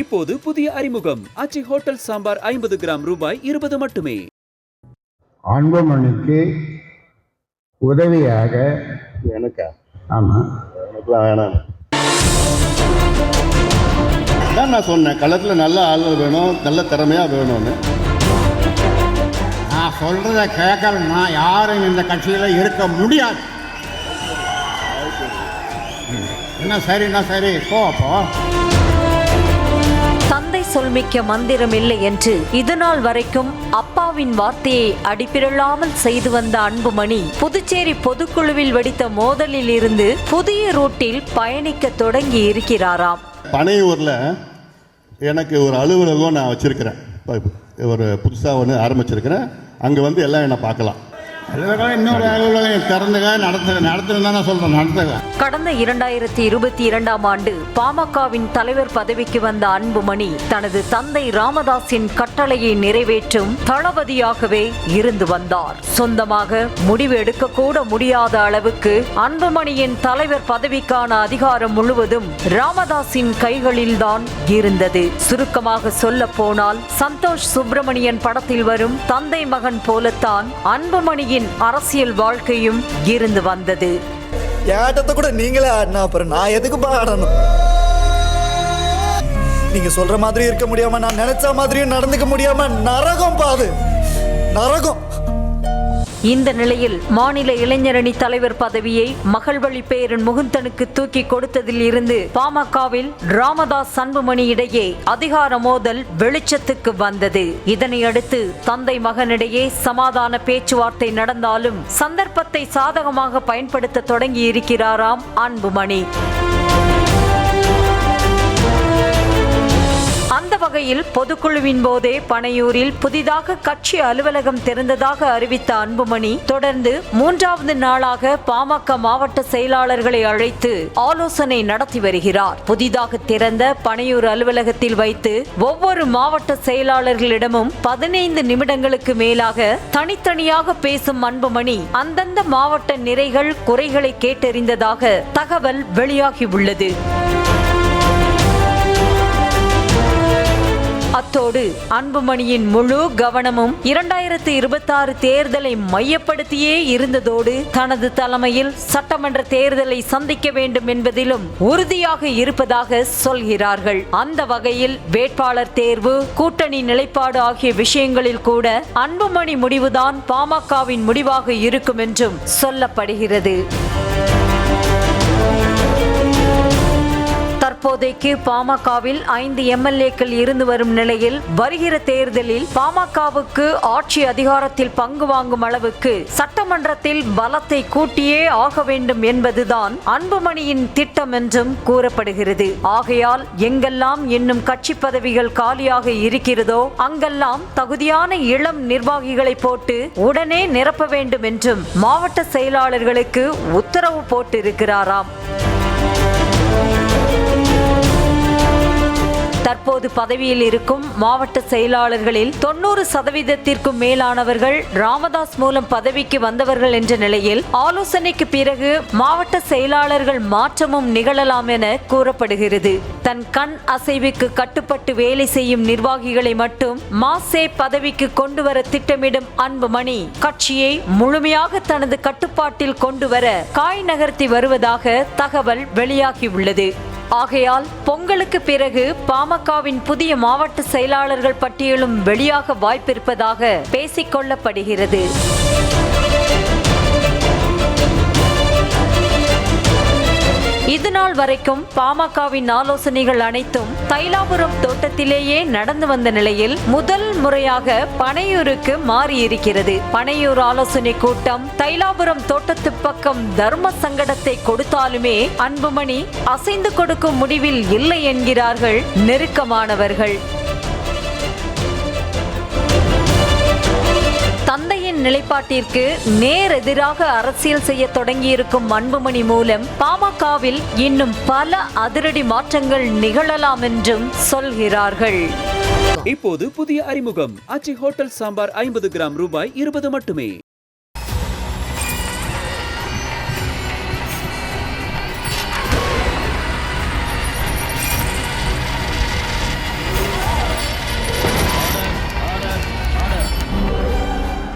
இப்போது புதிய அறிமுகம். அச்சி ஹோட்டல் சாம்பார் ஐம்பது கிராம் ரூபாய் இருபது மட்டுமே. அன்புமணிக்கு உதவியாக எனக்கா? ஆமாம் எனக்குலாம் வேணாம். தான் நான் சொன்னேன் களத்தில் நல்ல ஆளுகள் வேணும் நல்ல திறமையாக வேணும்னு. நான் சொல்கிறத கேட்கலன்னா யாரும் இந்த கட்சியில் இருக்க முடியாது. என்ன சரின்னா சரி? போ அப்போ சொல்மிக்க மந்திரம் இல்லை என்று. இதுநாள் வரைக்கும் அப்பாவின் வார்த்தையை அடிப்பிரளாமல் செய்து வந்த அன்புமணி புதுச்சேரி பொதுக்குழுவில் வெடித்த மோதலில் இருந்து புதிய ரூட்டில் பயணிக்க தொடங்கி இருக்கிறாராம். பனையூரில் எனக்கு ஒரு அலுவலகம் நான் வச்சுருக்கிறேன். ஒரு புதுசாக ஒன்று ஆரம்பிச்சிருக்கிறேன். அங்கே வந்து எல்லாம் என்னை பார்க்கலாம். கடந்த இரண்டாயிரத்தி இருபத்தி இரண்டாம் ஆண்டு பாமகவின் தலைவர் பதவிக்கு வந்த அன்புமணி தனது தந்தை ராமதாஸின் கட்டளையை நிறைவேற்றும் தளபதியாகவே இருந்து வந்தார். சொந்தமாக முடிவு எடுக்கக்கூட முடியாத அளவுக்கு அன்புமணியின் தலைவர் பதவிக்கான அதிகாரம் முழுவதும் ராமதாஸின் கைகளில்தான் இருந்தது. சுருக்கமாக சொல்ல போனால் சந்தோஷ் சுப்பிரமணியன் படத்தில் வரும் தந்தை மகன் போலத்தான் அன்புமணியின் அரசியல் வாழ்க்கையும் இருந்து வந்தது. ஏட்டத்தை ஆட்டத்தை கூட நீங்களே ஆடினா அப்புறம் நான் எதுக்கு ஆடணும்? நீங்க சொல்ற மாதிரி இருக்க முடியாம நான் நினைச்ச மாதிரியும் நடந்துக்க முடியாம நரகம் பாது. நரகம். இந்த நிலையில் மாநில இளைஞரணி தலைவர் பதவியை மகள் வழி பேரன் முகுந்தனுக்கு தூக்கி கொடுத்ததில் இருந்து பாமகவில் ராமதாஸ் அன்புமணி இடையே அதிகார மோதல் வெளிச்சத்துக்கு வந்தது. இதனையடுத்து தந்தை மகனிடையே சமாதான பேச்சுவார்த்தை நடந்தாலும் சந்தர்ப்பத்தை சாதகமாக பயன்படுத்த தொடங்கி இருக்கிறாராம் அன்புமணி. அந்த பொதுக்குழுவின் போதே பனையூரில் புதிதாக கட்சி அலுவலகம் திறந்ததாக அறிவித்த அன்புமணி தொடர்ந்து மூன்றாவது நாளாக பாமக மாவட்ட செயலாளர்களை அழைத்து ஆலோசனை நடத்தி வருகிறார். புதிதாக திறந்த பனையூர் அலுவலகத்தில் வைத்து ஒவ்வொரு மாவட்ட செயலாளர்களிடமும் பதினைந்து நிமிடங்களுக்கு மேலாக தனித்தனியாக பேசும் அன்புமணி அந்தந்த மாவட்ட நிறைகள் குறைகளை கேட்டறிந்ததாக தகவல் வெளியாகியுள்ளது அத்தோடு அன்புமணியின் முழு கவனமும் இரண்டாயிரத்து இருபத்தாறு தேர்தலை மையப்படுத்தியே இருந்ததோடு தனது தலைமையில் சட்டமன்ற தேர்தலை சந்திக்க வேண்டும் என்பதிலும் உறுதியாக இருப்பதாக சொல்கிறார்கள். அந்த வகையில் வேட்பாளர் தேர்வு கூட்டணி நிலைப்பாடு ஆகிய விஷயங்களில் கூட அன்புமணி முடிவுதான் பாமகவின் முடிவாக இருக்கும் என்றும் சொல்லப்படுகிறது. தற்போதைக்கு பாமகவில் ஐந்து எம்எல்ஏக்கள் இருந்து வரும் நிலையில் வருகிற தேர்தலில் பாமகவுக்கு ஆட்சி அதிகாரத்தில் பங்கு வாங்கும் அளவுக்கு சட்டமன்றத்தில் பலத்தை கூட்டியே ஆக வேண்டும் என்பதுதான் அன்புமணியின் திட்டம் என்றும் கூறப்படுகிறது. ஆகையால் எங்கெல்லாம் இன்னும் கட்சி பதவிகள் காலியாக இருக்கிறதோ அங்கெல்லாம் தகுதியான இளம் நிர்வாகிகளை போட்டு உடனே நிரப்ப வேண்டும் என்றும் மாவட்ட செயலாளர்களுக்கு உத்தரவு போட்டிருக்கிறாராம். தற்போது பதவியில் இருக்கும் மாவட்ட செயலாளர்களில் தொண்ணூறு சதவீதத்திற்கும் மேலானவர்கள் ராமதாஸ் மூலம் பதவிக்கு வந்தவர்கள் என்ற நிலையில் ஆலோசனைக்கு பிறகு மாவட்ட செயலாளர்கள் மாற்றமும் நிகழலாம் என கூறப்படுகிறது. தன் கண் அசைவுக்கு கட்டுப்பட்டு வேலை செய்யும் நிர்வாகிகளை மட்டும் மாசே பதவிக்கு கொண்டு வர திட்டமிடும் அன்புமணி கட்சியை முழுமையாக தனது கட்டுப்பாட்டில் கொண்டு வர காய் நகர்த்தி வருவதாக தகவல் வெளியாகியுள்ளது. ஆகையால் பொங்கலுக்கு பிறகு பாமகவின் புதிய மாவட்ட செயலாளர்கள் பட்டியலும் வெளியாக வாய்ப்பிருப்பதாக பேசிக்கொள்ளப்படுகிறது இதுநாள் வரைக்கும் பாமகவின் ஆலோசனைகள் அனைத்தும் தைலாபுரம் தோட்டத்திலேயே நடந்து வந்த நிலையில் முதல் முறையாக பனையூருக்கு மாறியிருக்கிறது. பனையூர் ஆலோசனை கூட்டம் தைலாபுரம் தோட்டத்து பக்கம் தர்ம சங்கடத்தை கொடுத்தாலுமே அன்புமணி அசைந்து கொடுக்கும் முடிவில் இல்லை என்கிறார்கள் நெருக்கமானவர்கள். தந்தையின் நிலைப்பாட்டிற்கு நேர் எதிராக அரசியல் செய்ய தொடங்கியிருக்கும் அன்புமணி மூலம் பாமகவில் இன்னும் பல அதிரடி மாற்றங்கள் நிகழலாம் என்றும் சொல்கிறார்கள். இப்போது புதிய அறிமுகம். அச்சி ஹோட்டல் சாம்பார் ஐம்பது கிராம் ரூபாய் இருபது மட்டுமே.